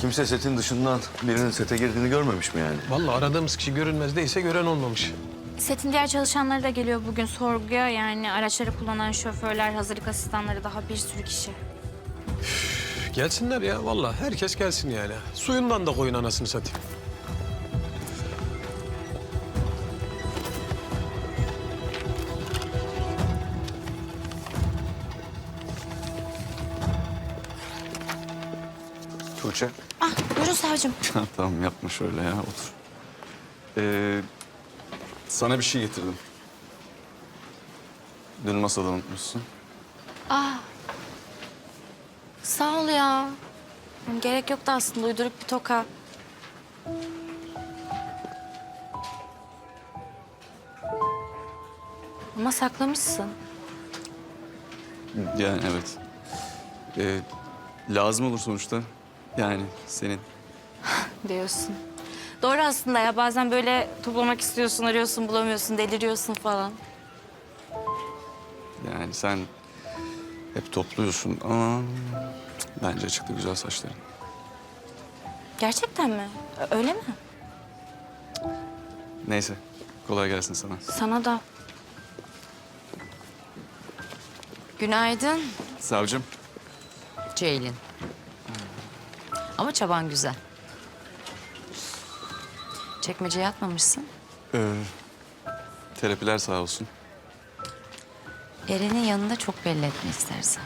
Kimse setin dışından birinin sete girdiğini görmemiş mi yani? Vallahi aradığımız kişi görünmez değilse gören olmamış. Setin diğer çalışanları da geliyor bugün sorguya. Yani araçları kullanan şoförler, hazırlık asistanları daha bir sürü kişi. Gelsinler ya vallahi herkes gelsin yani. Suyundan da koyun anasını satayım. Tuğçe. Ah buyurun savcım. tamam yapma şöyle ya otur. Ee, sana bir şey getirdim. Dün masada unutmuşsun. Sağ ol ya. Gerek yoktu aslında uyduruk bir toka. Ama saklamışsın. Yani evet. Ee, lazım olur sonuçta. Yani senin. diyorsun. Doğru aslında ya bazen böyle toplamak istiyorsun, arıyorsun, bulamıyorsun, deliriyorsun falan. Yani sen hep topluyorsun ama bence çıktı güzel saçların. Gerçekten mi? Ö- Öyle mi? Neyse kolay gelsin sana. Sana da. Günaydın. Savcım. Ceylin. Ama çaban güzel. Çekmeceye atmamışsın. Ee, terapiler sağ olsun. Eren'in yanında çok belli etme istersen.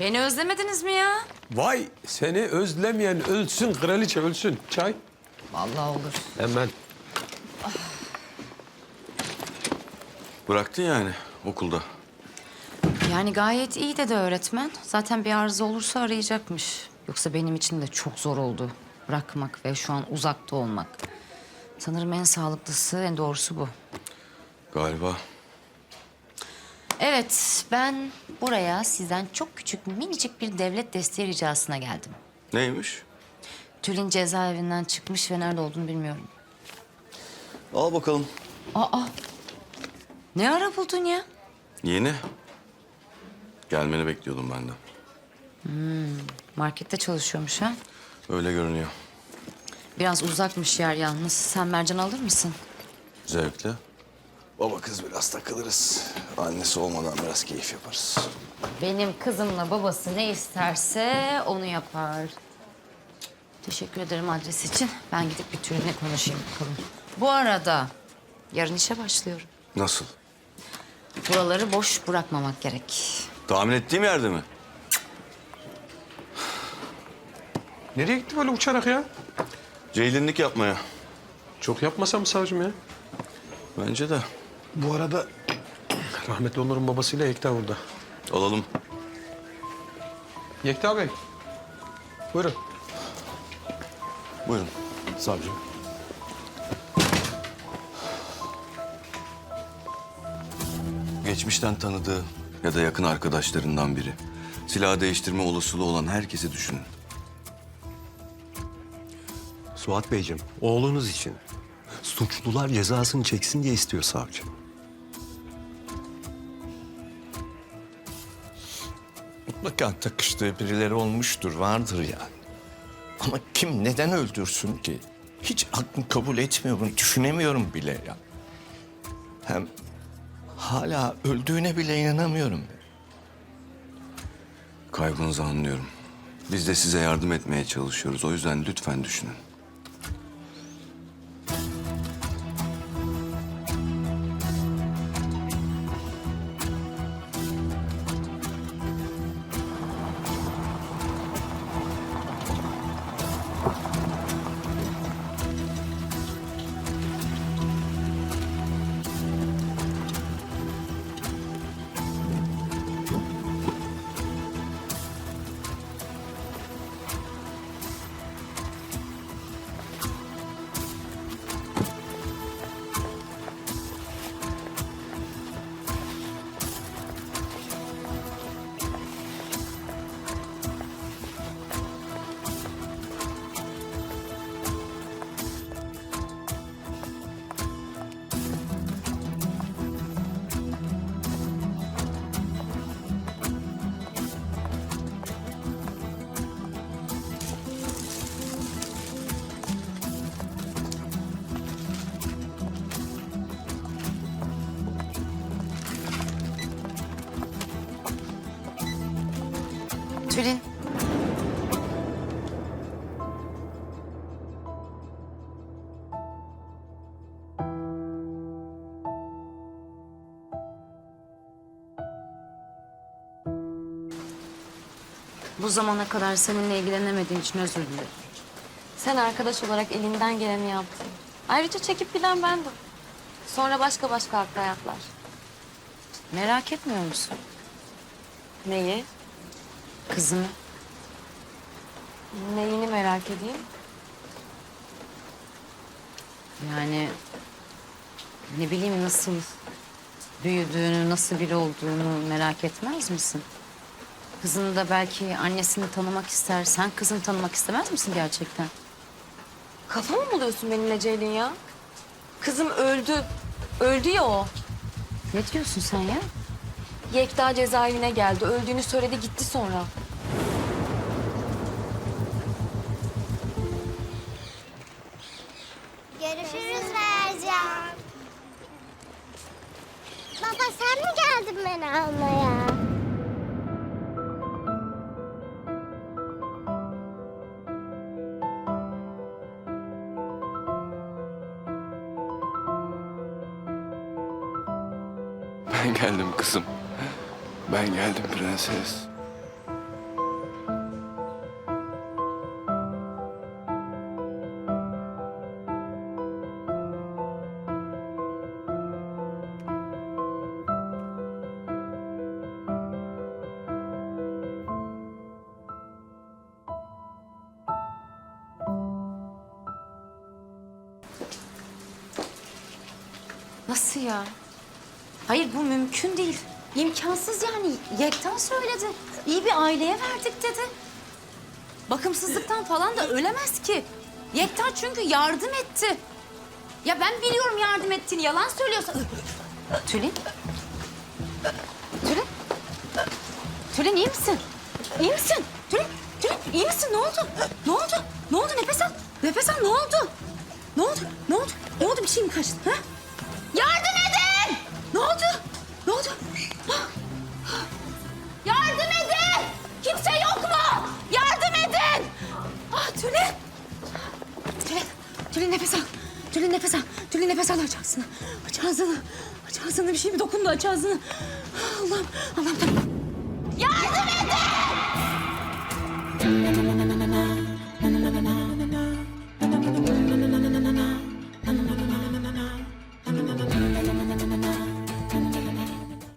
Beni özlemediniz mi ya? Vay seni özlemeyen ölsün kraliçe ölsün. Çay. Vallahi olur. Hemen. Bıraktın yani okulda. Yani gayet iyi dedi öğretmen. Zaten bir arıza olursa arayacakmış. Yoksa benim için de çok zor oldu. Bırakmak ve şu an uzakta olmak. Sanırım en sağlıklısı, en doğrusu bu. Galiba. Evet, ben buraya sizden çok küçük, minicik bir devlet desteği ricasına geldim. Neymiş? Tülin cezaevinden çıkmış ve nerede olduğunu bilmiyorum. Al bakalım. Aa, ne ara buldun ya? Yeni. Gelmeni bekliyordum ben de. Markette çalışıyormuş ha. Öyle görünüyor. Biraz uzakmış yer yalnız. Sen mercan alır mısın? Zevkle. Baba kız biraz takılırız. Annesi olmadan biraz keyif yaparız. Benim kızımla babası ne isterse onu yapar. Teşekkür ederim adres için. Ben gidip bir Tülin'le konuşayım bakalım. Bu arada yarın işe başlıyorum. Nasıl? Buraları boş bırakmamak gerek. Tahmin ettiğim yerde mi? Nereye gitti böyle uçarak ya? Ceylinlik yapmaya. Çok yapmasam savcım ya. Bence de. Bu arada rahmetli Onur'un babasıyla Yekta burada. Alalım. Yekta Bey. Buyurun. Buyurun. Savcım. Geçmişten tanıdığı ya da yakın arkadaşlarından biri. Silah değiştirme olasılığı olan herkesi düşünün. Suat Beyciğim, oğlunuz için. Suçlular cezasını çeksin diye istiyor savcı. Mutlaka takıştığı birileri olmuştur, vardır yani. Ama kim neden öldürsün ki? Hiç aklım kabul etmiyor bunu, düşünemiyorum bile ya. Hem hala öldüğüne bile inanamıyorum. Kaygınızı anlıyorum. Biz de size yardım etmeye çalışıyoruz. O yüzden lütfen düşünün. Tülin. Bu zamana kadar seninle ilgilenemediğim için özür dilerim. Sen arkadaş olarak elinden geleni yaptın. Ayrıca çekip giden bendim. Sonra başka başka haklı hayatlar. Merak etmiyor musun Neyi? Kızımı? Neyini merak edeyim? Yani ne bileyim nasıl büyüdüğünü, nasıl biri olduğunu merak etmez misin? Kızını da belki annesini tanımak ister. Sen kızını tanımak istemez misin gerçekten? Kafa mı buluyorsun benimle Ceylin ya? Kızım öldü. Öldü ya o. Ne diyorsun sen ya? Yekta cezaevine geldi. Öldüğünü söyledi gitti sonra. Görüşürüz Mercan. Baba sen mi geldin beni almaya? Ben geldim kızım. Ben geldim prenses. Nasıl ya? Hayır bu mümkün değil. İmkansız yani. Yekten söyledi. İyi bir aileye verdik dedi. Bakımsızlıktan falan da ölemez ki. Yekta çünkü yardım etti. Ya ben biliyorum yardım ettiğini. Yalan söylüyorsun. Tülin. Tülin. Tülin iyi misin? İyi misin? Tülin. Tülin iyi misin? Ne oldu? Ne oldu? Ne oldu? Nefes al. Nefes al. Ne oldu? Ne oldu? Ne oldu? Ne oldu? Bir şey mi kaçtı? Ha? Nefes al. Tülin nefes al. Tülin nefes al aç ağzını. Aç ağzını. Aç ağzını bir şey mi dokundu aç ağzını. Ah, Allah'ım Allah'ım tamam. Yardım edin!